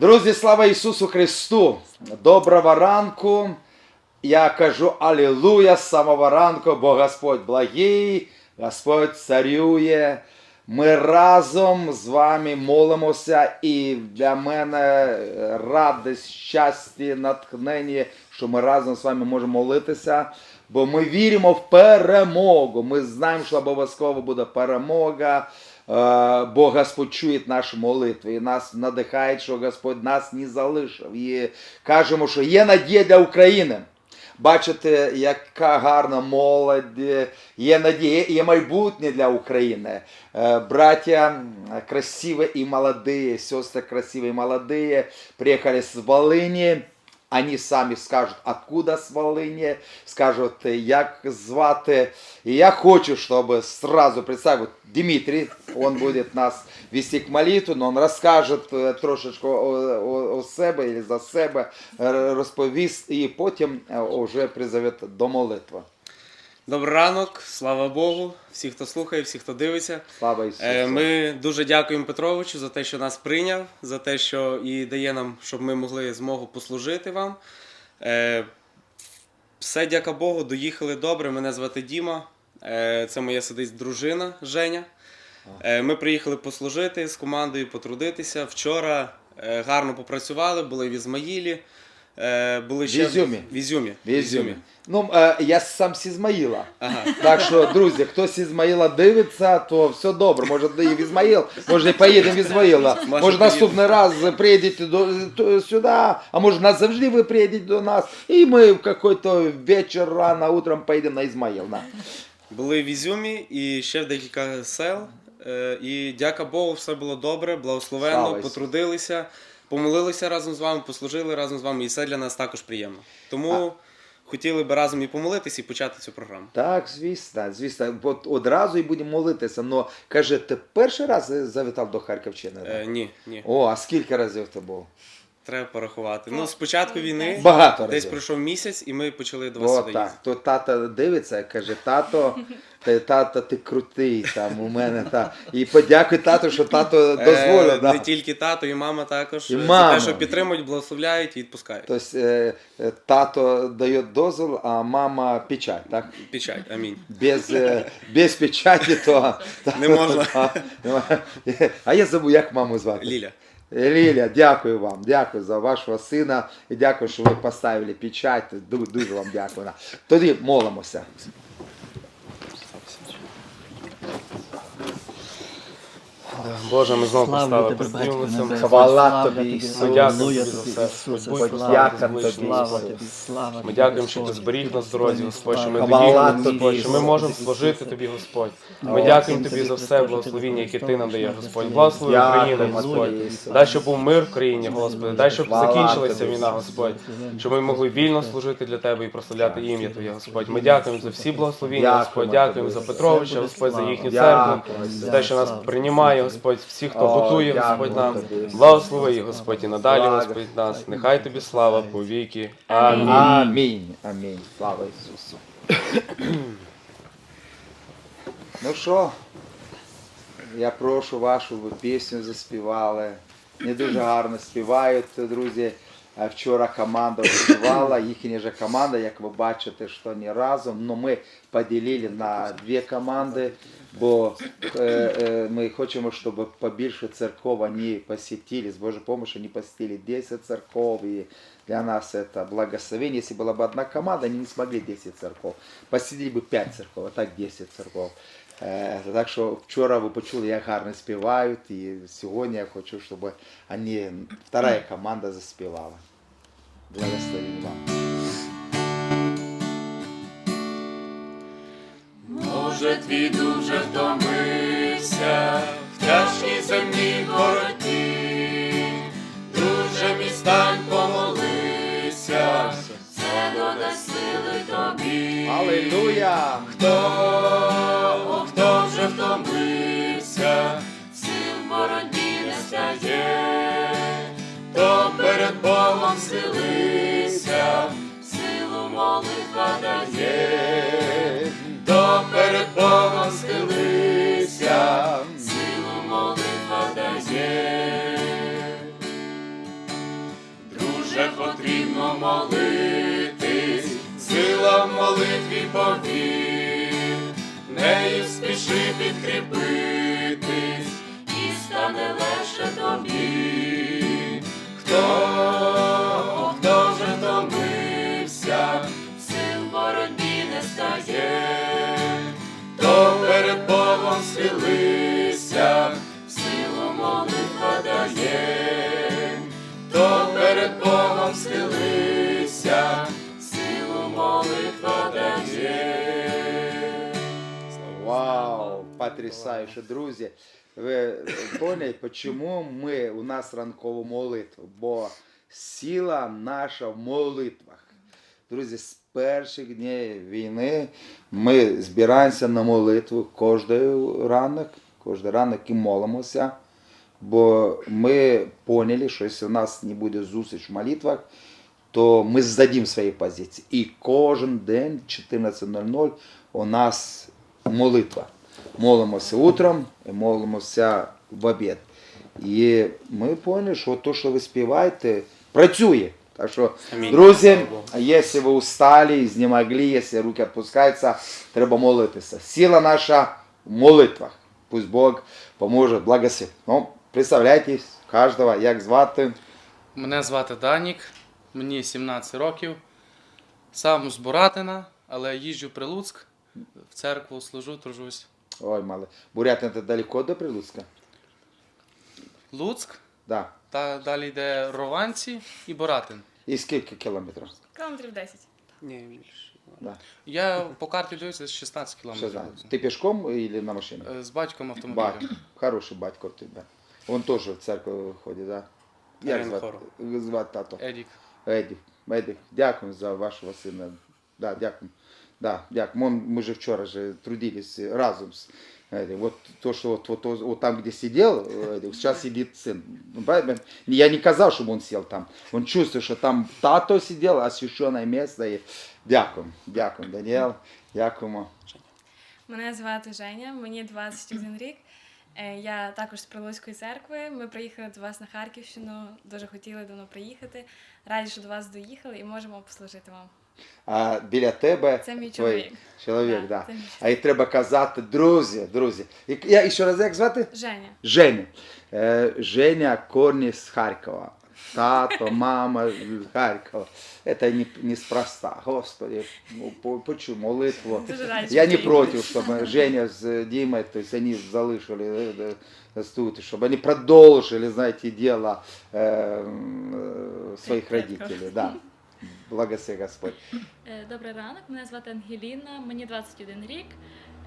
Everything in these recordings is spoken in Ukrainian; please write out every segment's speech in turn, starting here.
Друзі, слава Ісусу Христу! Доброго ранку! Я кажу Алілуя з самого ранку, бо Господь благий, Господь царює. Ми разом з вами молимося, і для мене радість, щастя, натхнення, що ми разом з вами можемо молитися, бо ми віримо в перемогу. Ми знаємо, що обов'язково буде перемога. Е, Бо Господь чує наші молитви і нас надихає, що Господь нас не залишив. І кажемо, що є надія для України. Бачите, яка гарна молодь, є надія, є майбутнє для України. Е, Браття красиві і молоді, сестри красиві і молоді, приїхали з Волині. Они самі скажуть, откуда с Волыни, скажуть, як звати. И я хочу, щоб сразу представить, Дмитрий, он будет нас вести к молитву, но он розкаже трошечку трошечки о, о, о себе или за себе, е, розповість і потім вже призове до молитви. Добрий ранок, слава Богу, всі, хто слухає, всі, хто дивиться. Слава Ісусу. Е, Ми дуже дякуємо Петровичу за те, що нас прийняв, за те, що і дає нам, щоб ми могли змогу послужити вам. Е, Все, дяка Богу, доїхали добре. Мене звати Діма. Е, Це моя сидить дружина Женя. Ми приїхали послужити з командою, потрудитися. Вчора гарно попрацювали, були в Ізмаїлі. Е, Були ще В Ізюмі. В Ізюмі. В Ізюмі. Ну, е, я сам з Ізмаїла. Ага. Так що, друзі, хтось з Ізмаїла дивиться, то все добре. Може, і в Ізмаїл, може, і поїдемо в Ізмаїла. Може, Може, наступний раз приїдете до, то- сюди, а може, назавжди ви приїдете до нас, і ми в какой-то вечір, рано, утром поїдемо на Ізмаїл. Да. Були в Ізюмі і ще в декілька сел. Е, І дяка Богу, все було добре, благословенно, Слава Ісусу. потрудилися, помолилися разом з вами, послужили разом з вами, і це для нас також приємно. Тому хотіли би разом і помолитися, і почати цю програму. Так, звісно, звісно. От одразу і будемо молитися. Но каже, ти перший раз завітав до Харківщини? Е, ні, ні, О, а скільки разів ти був? Треба порахувати. Ну, з початку війни Багато десь разів. пройшов місяць, і ми почали до О, вас сюди так. їздити. То тато дивиться, каже, тато, ти, тато, ти крутий там у мене. Та. І подякуй тату, що тато дозволив. Е, да. Не тільки тато, і мама також. І е, За мама. те, що підтримують, благословляють і відпускають. Тобто е, е, тато дає дозвіл, а мама печать, так? Печать, амінь. Без, е, без печаті то, Не можна. та- а я забув, як маму звати. Ліля. Ліля, дякую вам, дякую за вашого сина і дякую, що ви поставили печать. Дуже вам дякую. Тоді молимося. Боже, ми знову Славлю поставили тебе, Батько Небесний, Хвала тобі, тобі, Ісус. Дякую тобі, за Ісусе, все. Будь слава подяка тобі, тобі, слава Ісус. тобі, слава Ми дякуємо, що ти зберіг нас в дорозі, Господь, що ми Хвала тобі, Господь, що ми можемо служити тобі, Господь. Ми Слава дякуємо тобі, за все благословіння, яке ти нам даєш, Господь. Благослови Україну, Господь. Дай, щоб був мир в країні, Господи. Дай, щоб Хвала закінчилася тобі, війна, Господь. Щоб ми могли вільно служити для Тебе і прославляти ім'я Твоє, Господь. Ми дякуємо за всі благословіння, Дякуємо Господь. Дякуємо за Петровича, Господь, за їхню Дякуємо. церкву, за те, що нас приймає, Господь, всі, хто готує, Господь нам. Благослови їх, Господь, і надалі, Господь, нас. Нехай тобі слава по віки. Амінь. Амінь. Амінь. Слава Ісусу. ну що, я прошу вашу, ви пісню заспівали. Не дуже гарно співають, друзі. А Вчора команда співала, їхня же команда, як ви бачите, що не разом. Но ми поділили на дві команди, бо е, е, ми хочемо, щоб побільше церков вони посетили, з Божьей помощью они посетили 10 церков, и для нас это благословение. Если была бы одна команда, они не смогли 10 церков. Посетили бы 5 церков, а так 10 церков. Е, Так що вчора ви почули, як гарно співають, і сьогодні я хочу, щоб вони, вторая команда заспівала. Благословень вам. Може, твій дуже втомився в тяжкій землі боротьбі, дає, то перед Богом схилися, силу молитва дає. вже потрібно молитись, сила в молитві повір, нею спіши підкріпитись, і стане легше тобі. Хто потрясающе, друзі. Ви поняли, чому ми у нас ранкова молитва? Бо сила наша в молитвах. Друзі, з перших днів війни ми збираємося на молитву кожен ранок, кожен ранок і молимося. Бо ми поняли, що якщо у нас не буде зустріч в молитвах, то ми здадим свої позиції. І кожен день 14.00 у нас молитва. Молимося утром і молимося в обід. І ми поняли, що то, що ви співаєте, працює. Так що, друзі, якщо ви устали, знемогли, якщо руки відпускаються, треба молитися. Сила наша в молитвах. Пусть Бог поможе, благословить. Ну, представляйтесь, кожного, як звати. Мене звати Данік, мені 17 років. Сам з Буратина, але їжджу при Луцьк, в церкву служу, тружусь. Ой, мало. Бурятин це далеко до Прилуцька? Луцьк, Да. та далі йде Рованці і Буратин. І скільки кілометрів? Кілометрів 10. Ні, більше. Да. Я по карті дивлюся 16 Що кілометрів. знаю. Ти пішком или на машині? Е, З батьком Ба... автомобілем. Хороший батько в тебе. Он теж в церкву ходить, да? Як звати? звати тато? Едік. Еді, Еді, дякую за вашого сина. Да, дякую. Да, дякую. Ми, ми же вчора же трудились разом с Эдди. Вот то, что вот, вот, вот, вот там, где сидел, Эдди, сейчас сидит сын. Ну, правильно? Я не казав, чтобы он сел там. Он чувствует, что там тато сидел, освященное место. И... Дякую, дякую, Даніел, дякуємо. Мене звати Женя, мені 21 рік. Е, Я також з Прилуцької церкви. Ми приїхали до вас на Харківщину. Дуже хотіли давно приїхати. Раді, що до вас доїхали і можемо послужити вам. А біля тебе Це мій твій чоловік. чоловік, Да, да. це мій А і треба казати, друзі, друзі. І, я ще раз як звати? Женя. Женя. Е, Женя корні з Харкова. Тато, мама з Харкова. Це не, неспроста. Господи, ну, по- почув молитву. Дуже раді, Я що не ти проти, їдеш. щоб Женя з Дімою, то есть вони залишили е, е, тут, щоб вони продовжили, знаєте, дело е, е, своїх Предків. родителей. Да. Благослови Господь. Е, Добрий ранок, мене звати Ангеліна, мені 21 рік.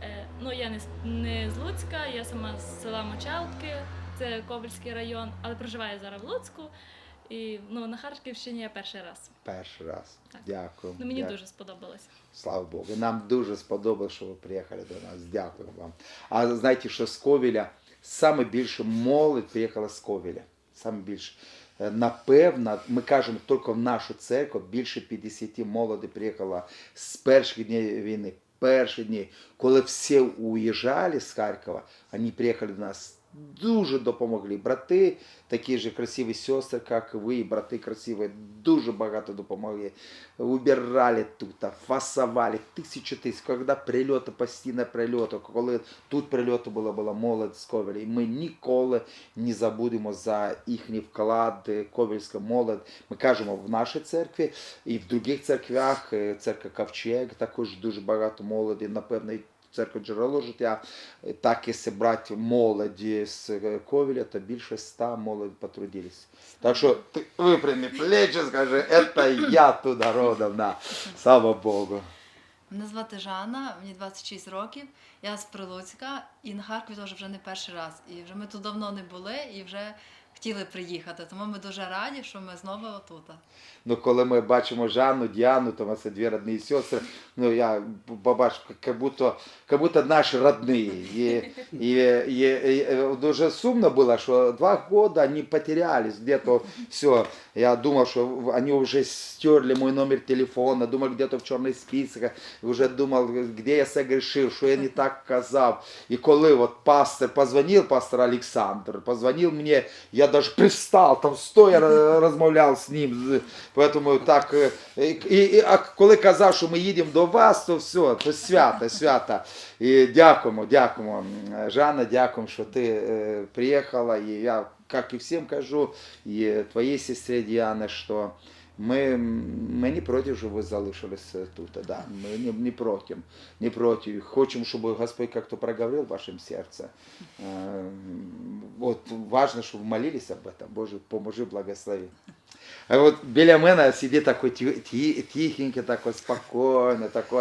Е, Ну, я не, з- не з Луцька, я сама з села Мочалки, це Ковальський район, але проживаю зараз в Луцьку. І ну, на Харківщині я перший раз. Перший раз. Так. Дякую. Ну, мені Дякую. дуже сподобалося. Слава Богу. Нам дуже сподобалось, що ви приїхали до нас. Дякую вам. А знаєте, що з Ковіля саме більше молодь приїхала з Ковіля. Саме більше. Е, Напевно, ми кажемо тільки в нашу церкву більше 50 молоді приїхала з перших днів війни. Перші дні, коли всі уїжджали з Харкова, вони приїхали до нас. Дуже допомогли. Брати, такі ж красиві сестри, як ви, брати красиві, дуже багато допомогли. Убирали тут, фасували тисячу тисяч. Коли прильоти, постійно прильоти, коли тут прильоти було, була молодь Ковеля. І ми ніколи не забудемо за їхній вклад, е, ковельська молодь. Ми кажемо в нашій церкві і в других церквях, е, церква Ковчег, також дуже багато молоді, напевно, і церква джерело життя. Так, якщо брати молоді з Ковеля, то більше ста молодь потрудились. Так що ти випрями плечі, скажи, це я туди родом, да. Слава Богу. Мене звати Жанна, мені 26 років. Я з Прилуцька і на Харкові теж вже не перший раз. І вже ми тут давно не були і вже хотіли приїхати. Тому ми дуже раді, що ми знову отут. Ну, коли ми бачимо Жанну, Діану, то це дві родні сестри, ну я побачив, як будто, як будто наші родні. І, і, і, і, дуже сумно було, що два роки вони потерялись где-то все. Я думав, що вони вже стерли мой номер телефона, думав, где-то в чорних списках, вже думав, де я согрешив, що я не так казав. І коли от пастор позвонив, пастор Олександр, позвонив мені, я даже пристал, там стоя розмовляв з ним. Поэтому так, і, і, а коли казав, що ми їдемо до вас, то все, то свято, свято. І дякуємо, дякуємо. Жанна, дякуємо, що ти е, приїхала. І я, як і всім кажу, і твоїй сестрі Діане, що ми, ми не проти, щоб ви залишилися тут. Да. Ми не, не проти. Не проти. Хочемо, щоб Господь як-то проговорив в вашем серце. Е, Вот важно, щоб ви молились об этом. Боже, поможи, благослови. А от біля мене сидить такий ті- ті- тихенький, такий спокійний, такий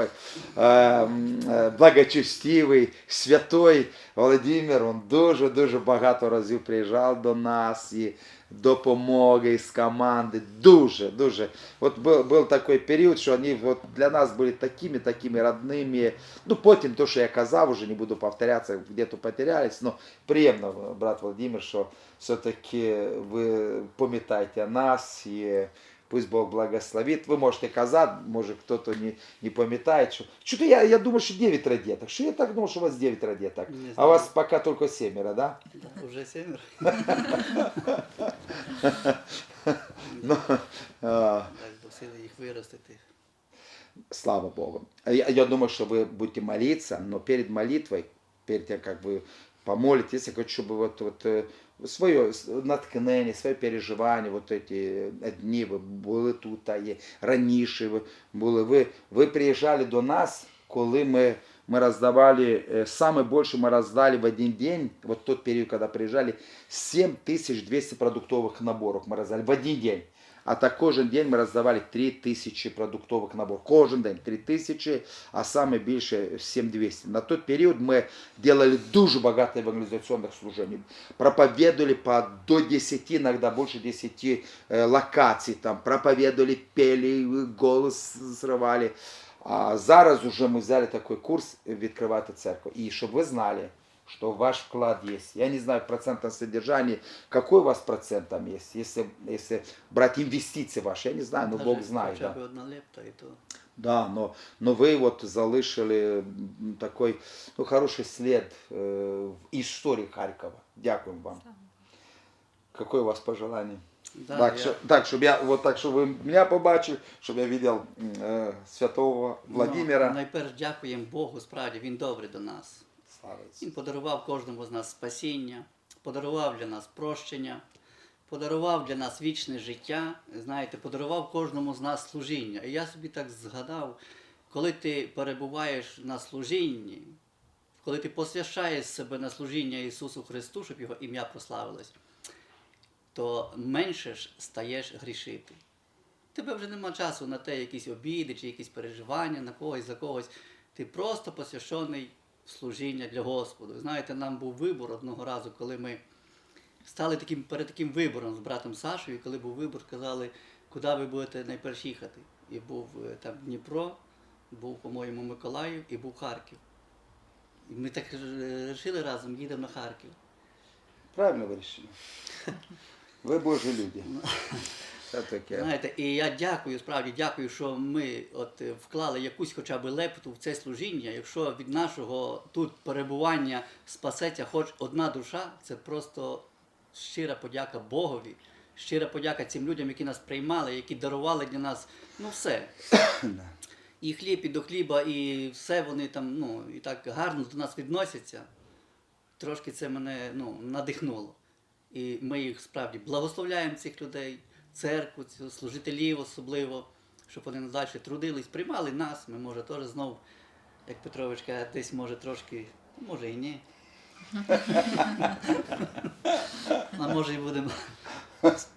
е, м, е, благочестивий, святой Володимир. Він дуже-дуже багато разів приїжджав до нас і допомоги з команди. Дуже, дуже. От був, був такий період, що вони от для нас були такими, такими родними. Ну, потім то, що я казав, уже не буду повторятися, где-то потерялись. Но приємно, брат Володимир, що все-таки ви пам'ятаєте нас і пусть Бог благословит. Ви можете казати, може хтось не, не пам'ятає, що... Чого я, я думаю, що 9 родеток. Що я так думав, що у вас 9 родеток? А у вас пока только семеро, да? Да, уже семеро. Ну, а, сили їх виростити. Слава Богу. Я, я думаю, что вы будете молиться, но перед молитвой, перед тем, как вы помолитесь, я хочу, чтобы вот, вот э, свое натхнення, своє переживання, вот эти дні ви були тут, а є раніше ви були. Ви, ви приїжджали до нас, коли ми, мы раздавали, э, самое больше мы раздали в один день, вот тот период, когда приезжали, 7200 продуктовых наборов мы раздали в один день. А так кожен день ми роздавали 3 тисячі продуктових наборів. Кожен день 3 тисячі, а саме більше 7200. На той період ми делали дуже багато евангелізаційних служень. Проповедовали по до 10, іноді більше 10 е, локацій. Там проповедовали, пели, голос зривали. А зараз уже ми взяли такий курс відкривати церкву. І щоб ви знали, что ваш вклад есть. Я не знаю в процентном содержании, какой у вас процент там есть, если, если брать инвестиции ваши, я не знаю, но Даже Бог знает. Хоча Да. б одна лепта, і то Да, но, но вы вот залишили м, такой ну, хороший след э, в истории Харькова. Дякую вам. Какое у вас пожелание? Да, так, я- що, так, щоб я вот так, щоб ви мене побачили, щоб я видел м, э, святого Владимира. Ну, найперш дякуємо Богу, справді, він добрий до нас. Він подарував кожному з нас спасіння, подарував для нас прощення, подарував для нас вічне життя, знаєте, подарував кожному з нас служіння. І я собі так згадав, коли ти перебуваєш на служінні, коли ти посвящаєш себе на служіння Ісусу Христу, щоб його ім'я прославилось, то менше ж стаєш грішити. Тебе вже нема часу на те, якісь обіди чи якісь переживання на когось за когось. Ти просто посвящений служіння для Господу. Знаєте, нам був вибор одного разу, коли ми стали таким, перед таким вибором з братом Сашою, коли був вибор, сказали, куди ви будете найперш їхати. І був е, там Дніпро, був, по-моєму, Миколаїв і був Харків. І ми так вирішили разом, їдемо на Харків. Правильно вирішили. Ви Божі люди. Це таке. Знаєте, і я дякую, справді дякую, що ми от е, вклали якусь хоча б лепту в це служіння. Якщо від нашого тут перебування спасеться хоч одна душа, це просто щира подяка Богові, щира подяка цим людям, які нас приймали, які дарували для нас ну все. І хліб, і до хліба, і все вони там, ну, і так гарно до нас відносяться. Трошки це мене ну, надихнуло. І ми їх справді благословляємо цих людей, церкву, цю, служителів особливо, щоб вони надалі трудились, приймали нас. Ми, може, теж знов, як Петрович каже, десь може трошки, може і ні. А може і будемо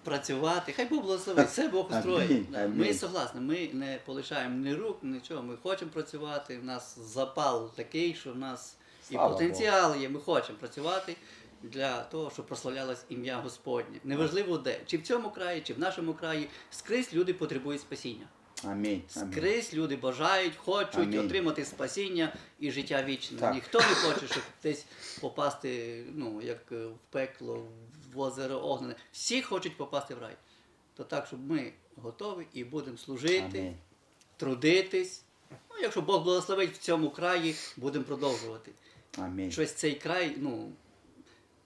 працювати. Хай Бог благословить, все Бог устроїть. Ми согласні, ми не полишаємо ні рук, нічого. Ми хочемо працювати. У нас запал такий, що в нас і потенціал є. Ми хочемо працювати для того, щоб прославлялось ім'я Господнє. Неважливо де, чи в цьому краї, чи в нашому краї, скрізь люди потребують спасіння. Амінь. Скрізь люди бажають, хочуть Амінь. отримати спасіння і життя вічне. Так. Ніхто не хоче, щоб десь попасти, ну, як е, в пекло, в озеро огнене. Всі хочуть попасти в рай. То так, щоб ми готові і будемо служити, Амінь. трудитись. Ну, якщо Бог благословить в цьому краї, будемо продовжувати. Амінь. Щось цей край, ну,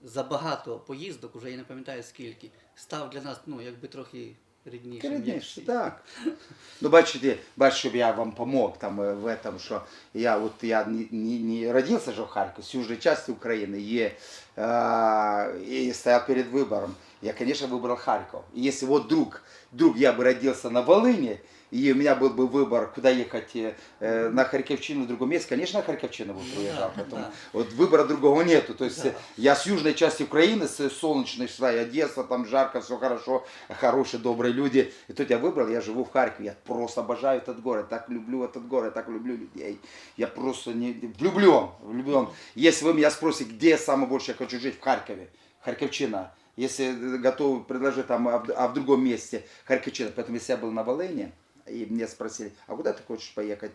забагато поїздок, уже я не пам'ятаю скільки, став для нас ну, якби трохи ріднішим. як Рідніше, всі. так. Ну, бачите, бачите, щоб я вам помог там е, в этом, що я вот я не, не, не родился же в Харькове, с южной части Украины, и, э, и стоял перед выбором. Я, конечно, выбрал Харьков. И если вот вдруг, вдруг я бы родился на Волыне, И у меня был бы выбор, куда ехать, э, на Харьковщину, в другом месте, конечно, на Харьковщину бы приезжал. да, Поэтому да. вот выбора другого нету. То есть Да. э, я с южной части Украины, с солнечной, сюда, Одесса, там жарко, все хорошо, хорошие, добрые люди. И тут я выбрал, я живу в Харькове, я просто обожаю этот город, так люблю этот город, так люблю людей. Я просто не влюблен, влюблен. Если вы меня спросите, где самое больше я хочу жить в Харькове, Харьковчина. Если э, готовы предложить там, а в, а в другом месте Харьковчина. Поэтому если я был на Волыне, и мне спросили, а куда ты хочешь поехать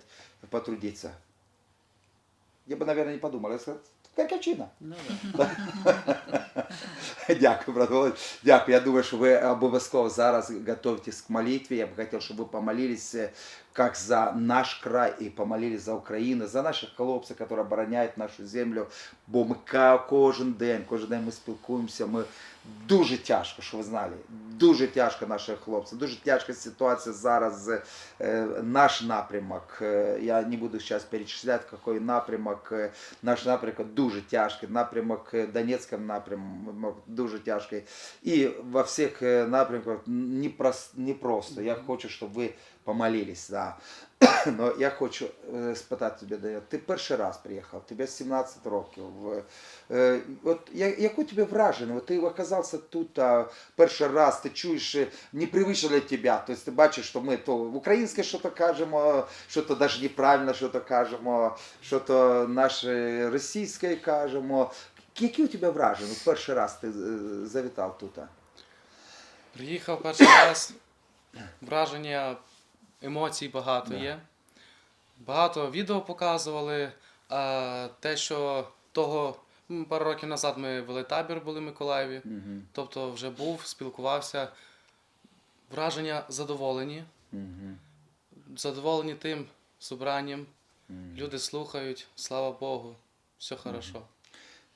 потрудиться? Я бы, наверное, не подумал. Я сказал, Каркачина. Ну, да. Дякую, брат Дякую. Я думаю, що ви обов'язково зараз готуєтесь к молитві. Я б хотів, щоб ви помолились е, как за наш край і помолились за Україну, за наших хлопців, які обороняють нашу землю. Бо ми кожен день, кожен день ми спілкуємося. Ми дуже тяжко, що ви знали. Дуже тяжко наші хлопці. Дуже тяжка ситуація зараз. Е, Наш напрямок. е, Я не буду зараз перечисляти, який напрямок. е, Наш напрямок дуже тяжкий. Напрямок Донецький напрямок дуже тяжкий. І во всіх напрямках не просто. Я хочу, щоб ви помолились. Да. Но я хочу е, спитати тебе, Даня, ти перший раз приїхав, тебе 17 років. Е, От яке тебе враження? Ти оказався тут перший раз, ти чуєш е, непривично для тебе. Тобто ти бачиш, що ми то в українське щось кажемо, що то навіть неправильно що то кажемо, що то наше російське кажемо. Які у тебе враження? Перший раз ти завітав тут? Приїхав перший раз, враження, емоцій багато Да. є. Багато відео показували. А те, що того пару років назад ми вели табір були в Миколаєві. Мгм. Тобто вже був, спілкувався. Враження задоволені. Мгм. Задоволені тим собранням. Мгм. Люди слухають, слава Богу, все хорошо.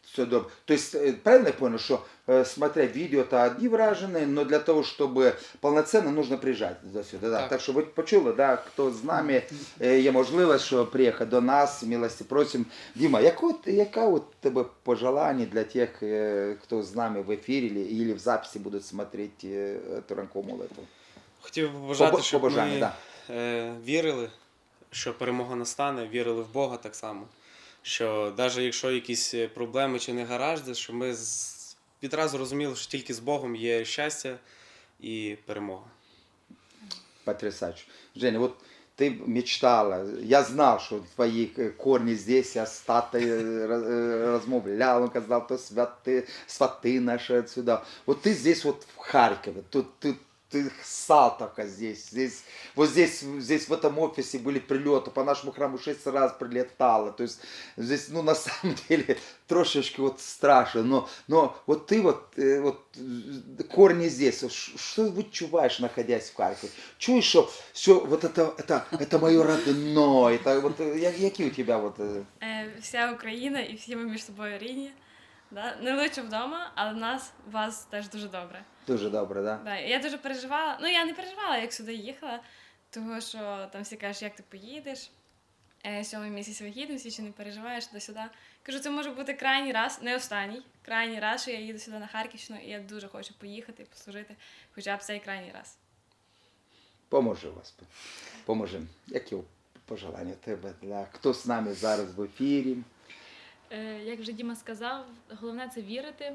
Все добре. Тобто, е, правильно я понял, що е, смотря відео та одні вражені, но для того, щоб повноцінно, нужно приїжджати до сюди. Да. Так. Так. що ви почули, да, хто з нами е, є можливість, що приїхати до нас, милості просимо. Діма, яко, яка от тебе пожелання для тих, е, хто з нами в ефірі або в записі будуть смотрети е, ту ранкову молитву? Хотів би побажати, щоб ми да. е, вірили, що перемога настане, вірили в Бога так само Що навіть якщо якісь е, проблеми чи негаразди, що ми з- відразу розуміли, що тільки з Богом є щастя і перемога. Потрясающе. Женя, вот ты мечтала, я знал, что твои э, корни здесь, я с татой э, раз- э, размовлял, он казал, то святы, сваты наши отсюда. Вот ты здесь вот в Харькове, тут ты, ты Салтовка здесь, здесь, вот здесь, здесь в этом офисе были прилеты, по нашему храму шесть раз прилетало, то есть здесь, ну, на самом деле, трошечки вот страшно, но, но вот ты вот, э, вот э, корни здесь, Вот ш- что ты чуваешь, находясь в Харькове? Чуешь, что все, вот это, это, это мое родное, это вот, э, я- які у тебя вот, э, Е, Вся Україна і всі ми між собою рідні. Да? Не лише вдома, але в нас у вас теж дуже добре. Дуже добре, да? Да. Я дуже переживала. Ну, я не переживала, як сюди їхала, тому що там всі кажуть, як ти поїдеш. Е, Сьомий місяць вагітності, чи не переживаєш до сюди. Кажу, це може бути крайній раз, не останній, крайній раз, що я їду сюди на Харківщину, і я дуже хочу поїхати і послужити хоча б цей крайній раз. Поможи, Господи, поможи. Які пожелання тебе для хто з нами зараз в ефірі? Е, Як вже Діма сказав, головне це вірити.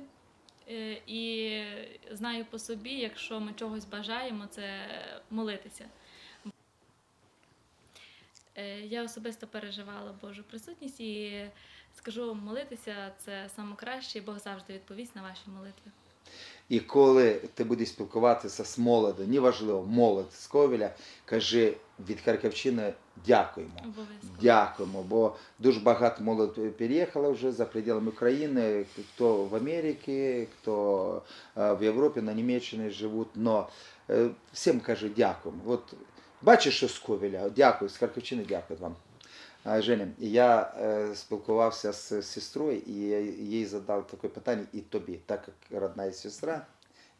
Е, І знаю по собі, якщо ми чогось бажаємо, це молитися. Е, Я особисто переживала Божу присутність і скажу, молитися це найкраще, і Бог завжди відповість на ваші молитви. І коли ти будеш спілкуватися з молодою, неважливо, молодь з Ковеля, кажи від Харківщини дякуємо. Обов'язково. Дякуємо, бо дуже багато молодь переїхало вже за пределами України, хто в Америці, хто е, в Європі, на Німеччині живуть. Но е, всім кажу дякуємо. От бачиш, що з Ковеля, дякую, з Харківщини дякую вам. А, Женя, я е, спілкувався з сестрою, і я їй задав таке питання, і тобі, так як родна сестра,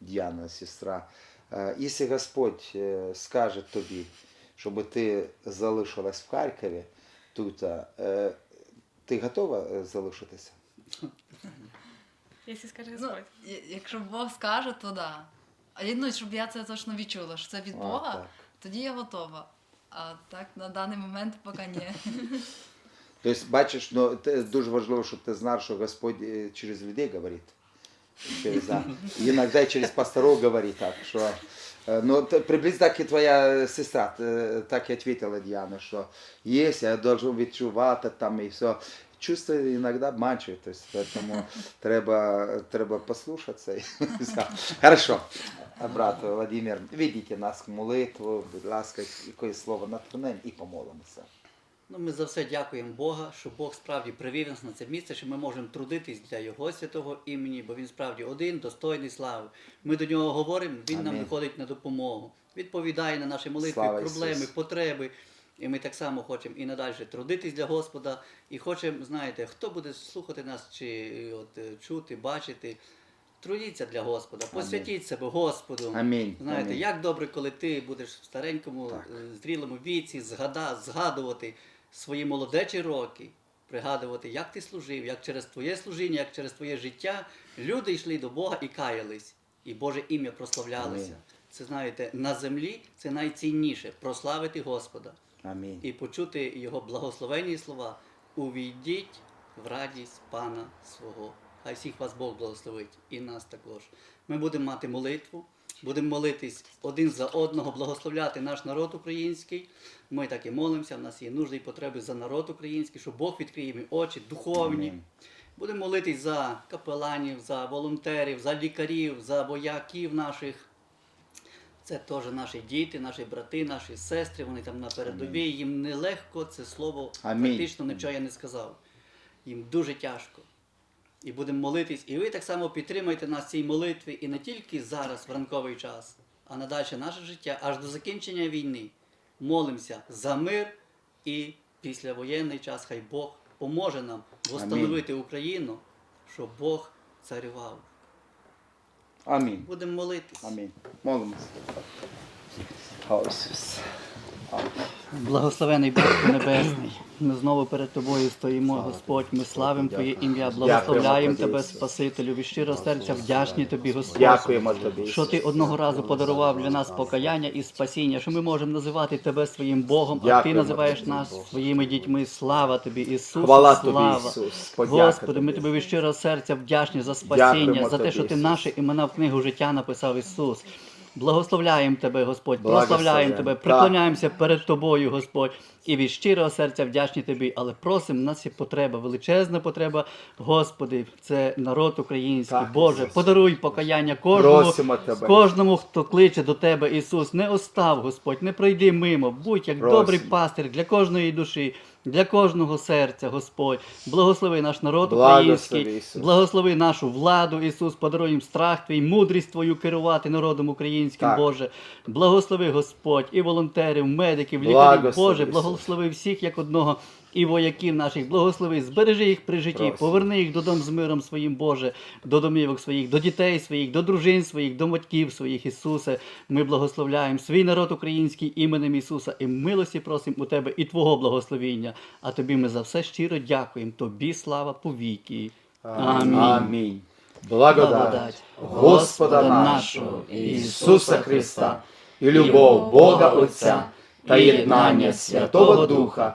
Діана, сестра, е, якщо Господь е, скаже тобі, щоб ти залишилась в Харкові тут, е, ти готова е, залишитися? Якщо скаже Ну, Господь. якщо Бог скаже, то да. А ну, щоб я це точно відчула, що це від Бога, так. тоді я готова. А так на даний момент поки ні. Тобто, бачиш, ну, те- дуже важливо, щоб ти знав, що Господь е, через людей говорить. Через, а, іноді через пасторов говорить так, що э, ну, приблизительно так і твоя сестра э, так і відповіла Діана, що є, я должен відчувати там і все Чувства иногда обманчивые, то есть поэтому треба, треба послушаться. и всё. Хорошо. А, Брат Владимир, ведите нас к молитву, будь ласка, якесь слово натхнення і помолимося. Ну, ми за все дякуємо Бога, що Бог справді привів нас на це місце, що ми можемо трудитись для Його святого імені, бо Він справді один, достойний слави. Ми до нього говоримо, Він нам Амінь. виходить на допомогу, відповідає на наші молитви, Слава проблеми, Ісусу. потреби. І ми так само хочемо і надалі трудитись для Господа. І хочемо, знаєте, хто буде слухати нас чи от, е, чути, бачити. Трудіться для Господа, посвятіть себе Господу. Амінь. Знаєте, Амінь. як добре, коли ти будеш в старенькому, Так. е, зрілому віці згада, згадувати свої молодечі роки, пригадувати, як ти служив, як через твоє служіння, як через твоє життя люди йшли до Бога і каялись, і Боже ім'я прославлялося. Амінь. Це знаєте, на землі це найцінніше прославити Господа Амінь. і почути Його благословенні слова. Увійдіть в радість Пана свого. Хай всіх вас Бог благословить і нас також. Ми будемо мати молитву, будемо молитись один за одного, благословляти наш народ український. Ми так і молимося, в нас є нужди і потреби за народ український, щоб Бог відкриє їм очі духовні. Амінь. Будемо молитись за капеланів, за волонтерів, за лікарів, за вояків наших. Це теж наші діти, наші брати, наші сестри, вони там на передовій. Їм нелегко це слово Амінь. практично нічого я не сказав. Їм дуже тяжко. І будемо молитись. І ви так само підтримайте нас в цій молитві і не тільки зараз, в ранковий час, а надалі наше життя, аж до закінчення війни. Молимося за мир і післявоєнний час хай Бог поможе нам восстановити Україну, щоб Бог царював. Амінь. Будемо молитись. Амінь. Молимося. Ісус. Благословений Батько Небесний, ми знову перед Тобою стоїмо, Господь. Ми славимо Твоє ім'я, благословляємо Тебе, Спасителю, від щирого серця вдячні Тобі, Господь. Дякуємо тобі. Що ти одного разу подарував для нас покаяння і спасіння, що ми можемо називати тебе своїм Богом, а ти називаєш нас своїми дітьми. Слава тобі, Ісус! Слава. Господи, ми тобі. від щирого серця вдячні за спасіння, за те, що ти наші імена в книгу життя написав Ісус. Благословляємо тебе, Господь, прославляємо тебе, Так. преклоняємося перед тобою, Господь, і від щирого серця вдячні тобі. Але просимо, у нас є потреба, величезна потреба, Господи, це народ український. Так, Боже, Ісус. подаруй покаяння кожному, кожному, хто кличе до тебе, Ісус. Не остав, Господь, не пройди мимо. Будь як Просимо. добрий пастир для кожної душі. Для кожного серця, Господь, благослови наш народ український, благослови нашу владу, Ісус, подаруй їм страх Твій, мудрість Твою керувати народом українським, Так. Боже. Благослови Господь, і волонтерів, медиків, лікарів, Боже, благослови всіх як одного. І вояків наших, благослови, збережи їх при житті, Просимо. поверни їх додому з миром своїм, Боже, до домівок своїх, до дітей своїх, до дружин своїх, до батьків своїх, Ісусе. Ми благословляємо свій народ український іменем Ісуса і милості просимо у Тебе і Твого благословіння. А Тобі ми за все щиро дякуємо. Тобі слава повіки. Амінь. Амінь. Благодать Господа нашого Ісуса Христа і любов Бога Отця та єднання Святого Духа